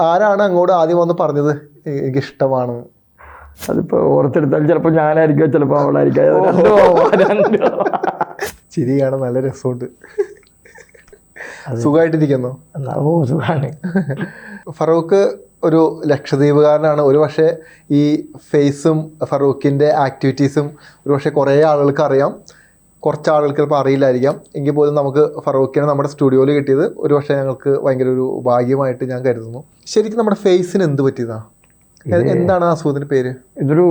ആരാണ് അങ്ങോട്ട് ആദ്യം വന്ന് പറഞ്ഞത്? എനിക്ക് ഇഷ്ടമാണ് അതിപ്പോ ഓർത്തെടുത്താൽ ചിലപ്പോൾ ഞാനായിരിക്കും ചിലപ്പോൾ അവളായിരിക്കും. ശരിയാണ്. ചിരിയാണ് നല്ല രസമുണ്ട്. സുഖമായിട്ടിരിക്കുന്നു ഓ സുഖാണ്. ഫറൂഖ് ഒരു ലക്ഷദ്വീപുകാരനാണ്. ഒരു പക്ഷേ ഈ ഫേസും ഫറൂഖിന്റെ ആക്ടിവിറ്റീസും ഒരു പക്ഷേ കുറേ ആളുകൾക്ക് അറിയാം. കുറച്ച് ആളുകൾക്ക് ചിലപ്പോൾ അറിയില്ലായിരിക്കാം. എങ്കിൽ പോലും നമുക്ക് ഫറൂഖിനെ നമ്മുടെ സ്റ്റുഡിയോയിൽ കിട്ടിയത് ഒരു പക്ഷേ ഞങ്ങൾക്ക് ഭയങ്കര ഒരു ഭാഗ്യമായിട്ട് ഞാൻ കരുതുന്നു. ശരിക്കും നമ്മുടെ ഫേസിന് എന്ത് പറ്റിയതാ? എന്താണ് അസുഖത്തിന്റെ പേര്? ഇതൊരു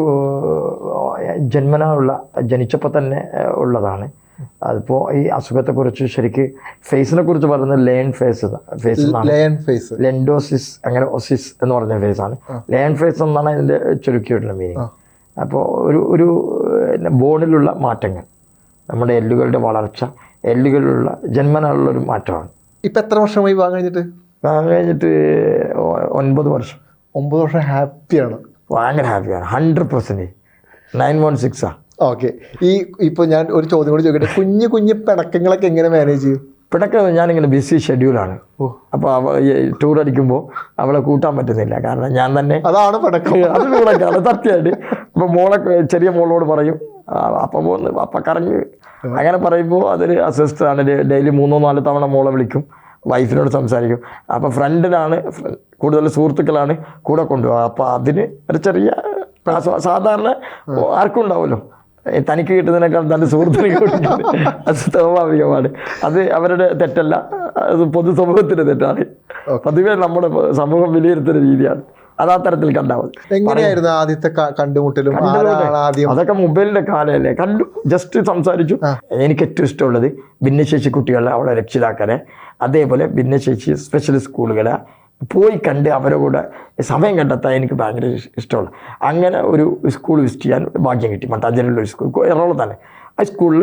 ജന്മനാളുള്ള ജന്മനാ ഉള്ള ജനിച്ചപ്പോൾ തന്നെ ഉള്ളതാണ്. അതിപ്പോൾ ഈ അസുഖത്തെക്കുറിച്ച് ശരിക്ക് ഫേസിനെ കുറിച്ച് പറയുന്നത് ലേൺ ഫേസ് ഫേസ് ലയൺ ഫേസ്. ലെൻഡോസിസ് അങ്ങനെ ഒസിസ് എന്ന് പറഞ്ഞ ഫേസ് ആണ് ലേൺ ഫേസ് എന്നാണ് ഇതിന്റെ ചുരുക്കിയിട്ടുള്ള മീനിങ്. അപ്പോൾ ഒരു ഒരു ബോണിലുള്ള മാറ്റങ്ങൾ. നമ്മുടെ എല്ലുകളുടെ വളർച്ച എല്ലുകളിലുള്ള ജന്മനാളുള്ളൊരു മാറ്റമാണ്. ഇപ്പം എത്ര വർഷമായി വിവാഹം കഴിഞ്ഞിട്ട്? വിവാഹം കഴിഞ്ഞിട്ട് ഒൻപത് വർഷം. ഒമ്പത് വർഷം ഹാപ്പിയാണ്. ഭയങ്കര ഹാപ്പിയാണ്. ഹൺഡ്രഡ് പെർസെന്റ് നയൻ വൺ സിക്സാ ഓക്കെ. ഈ ഇപ്പോൾ ഞാൻ ഒരു ചോദ്യം കൂടി ചോദിക്കട്ടെ. കുഞ്ഞു കുഞ്ഞു പിണക്കങ്ങളൊക്കെ എങ്ങനെ മാനേജ് ചെയ്യും? പിടക്ക ഞാനിങ്ങനെ ബിസി ഷെഡ്യൂളാണ് ഓ. അപ്പോൾ അവ ടൂർ അടിക്കുമ്പോൾ അവളെ കൂട്ടാൻ പറ്റുന്നില്ല. കാരണം ഞാൻ തന്നെ അതാണ് പിണക്കം അത് പിടക്കാണ് സത്യമായിട്ട്. അപ്പോൾ മോളെ ചെറിയ മോളോട് പറയും അപ്പ പോന്ന് അപ്പം കറങ്ങി അങ്ങനെ പറയുമ്പോൾ അതൊരു അസിസ്റ്റാണ് ഡെയിലി മൂന്നോ നാലോ തവണ മോളെ വിളിക്കും. വൈഫിനോട് സംസാരിക്കും. അപ്പോൾ ഫ്രണ്ടിനാണ് കൂടുതൽ സുഹൃത്തുക്കളാണ് കൂടെ കൊണ്ടുപോകുക അപ്പോൾ അതിന് ഒരു ചെറിയ സാധാരണ ആർക്കും ഉണ്ടാവുമല്ലോ തനിക്ക് കിട്ടുന്നതിനേക്കാൾ നല്ല സുഹൃത്തിനെ അത് സ്വാഭാവികമാണ്. അത് അവരുടെ തെറ്റല്ല. അത് പൊതുസമൂഹത്തിന്റെ തെറ്റാണ്. പതിവേ നമ്മുടെ സമൂഹം വിലയിരുത്തുന്ന രീതിയാണ്. അത് തരത്തിൽ കണ്ടാൽ മതി എങ്ങനെയായിരുന്നു ആദ്യത്തെ കണ്ടുമുട്ടലും? അതൊക്കെ മൊബൈലിന്റെ കാലമല്ലേ കണ്ടു ജസ്റ്റ് സംസാരിച്ചു. എനിക്ക് ഏറ്റവും ഇഷ്ടമുള്ളത് ഭിന്നശേഷി കുട്ടികളെ അവളെ രക്ഷിതാക്കളെ അതേപോലെ ഭിന്നശേഷി സ്പെഷ്യൽ സ്കൂളുകളെ പോയി കണ്ട് അവരുടെ കൂടെ സമയം കണ്ടെത്താൻ എനിക്ക് ഭയങ്കര ഇഷ്- ഇഷ്ടമുള്ള അങ്ങനെ ഒരു സ്കൂൾ വിസിറ്റ് ചെയ്യാൻ ഭാഗ്യം കിട്ടി. മട്ടാഞ്ചേരിയിലുള്ള ഒരു സ്കൂൾ എറണാകുളം തന്നെ ആ സ്കൂളിൽ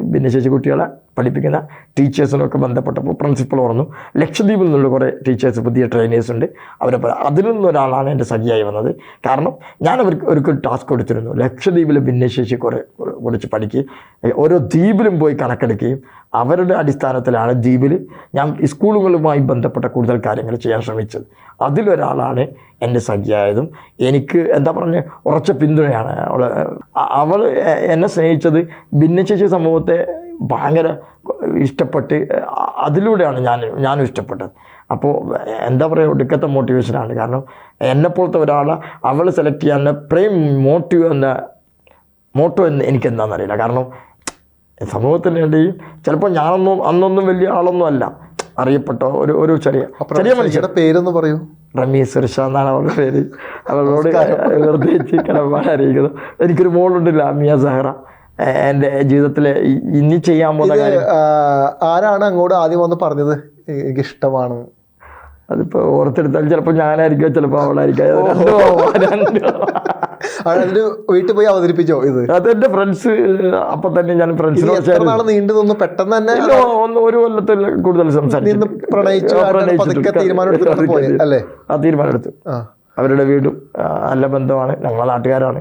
ഭിന്നശേഷി കുട്ടികളെ പഠിപ്പിക്കുന്ന ടീച്ചേഴ്സിനൊക്കെ ബന്ധപ്പെട്ടപ്പോൾ പ്രിൻസിപ്പൾ പറഞ്ഞു ലക്ഷദ്വീപിൽ നിന്നുള്ള കുറേ ടീച്ചേഴ്സ് പുതിയ ട്രെയിനേഴ്സ് ഉണ്ട്. അവരെ അതിൽ നിന്നൊരാളാണ് എന്റെ സഖിയായി വന്നത്. കാരണം ഞാൻ അവർക്ക് ഒരു ടാസ്ക് കൊടുത്തിരുന്നു. ലക്ഷദ്വീപിലെ ഭിന്നശേഷി കുറെ കുറിച്ച് പഠിക്കുകയും ഓരോ ദ്വീപിലും പോയി കണക്കെടുക്കുകയും അവരുടെ അടിസ്ഥാനത്തിലാണ് ദ്വീപിൽ ഞാൻ സ്കൂളുകളുമായി ബന്ധപ്പെട്ട കൂടുതൽ കാര്യങ്ങൾ ചെയ്യാൻ ശ്രമിച്ചത്. അതിലൊരാളാണ് എന്റെ സഖിയായതും എനിക്ക് എന്താ പറഞ്ഞ ഉറച്ച പിന്തുണയാണ് അവൾ അവൾ എന്നെ സ്നേഹിച്ചത് ഭിന്നശേഷി സമൂഹത്തെ ഭയങ്കര ഇഷ്ടപ്പെട്ട് അതിലൂടെയാണ് ഞാൻ ഞാനും ഇഷ്ടപ്പെട്ടത്. അപ്പോൾ എന്താ പറയുക ഒടുക്കത്തെ മോട്ടിവേഷനാണ് കാരണം എന്നെപ്പോലത്തെ ഒരാളെ അവൾ സെലക്ട് ചെയ്യാൻ പ്രേം മോട്ടീവ് എന്ന മോട്ടോ എന്ന് എനിക്ക് എന്താണെന്നറിയില്ല കാരണം സമൂഹത്തിന് വേണ്ടി ചിലപ്പോൾ ഞാനൊന്നും അന്നൊന്നും വലിയ ആളൊന്നും അല്ല. അറിയപ്പെട്ട ഒരു ഒരു ചെറിയ ചെറിയ മനുഷ്യരുടെ പേരെന്ന് പറയൂ. റമീസ് സുരക്ഷ എന്നാണ് അവളുടെ പേര്. അവളോട് വെറുതെ കടപ്പാട് അറിയിക്കുന്നു. എനിക്കൊരു മോളുണ്ട് ലാമിയ സഹറ. എന്റെ ജീവിതത്തിലെ ഇ- ഇനി ചെയ്യാൻ പോകുന്ന ആരാണ് അങ്ങോട്ട് ആദ്യം വന്ന് പറഞ്ഞത്? എനിക്ക് ഇഷ്ടമാണ് അതിപ്പോൾ ഓർത്തെടുത്താൽ ചിലപ്പോൾ ഞാനായിരിക്കും ചിലപ്പോൾ അവളായിരിക്കും. വീട്ടിൽ പോയി അവതരിപ്പിച്ചോ ഇത്? അതെന്റെ ഫ്രണ്ട്സ് അപ്പൊ തന്നെ ഞാൻ ഫ്രണ്ട്സിനോട് നീണ്ടു നിന്ന് പെട്ടെന്ന് തന്നെ ഒന്ന് ഒരു കൊല്ലത്തിൽ കൂടുതൽ സംസാരിച്ചു പ്രണയിച്ചു ആ തീരുമാനമെടുത്തു. അവരുടെ വീടും നല്ല ബന്ധമാണ്. ഞങ്ങളെ നാട്ടുകാരാണ്.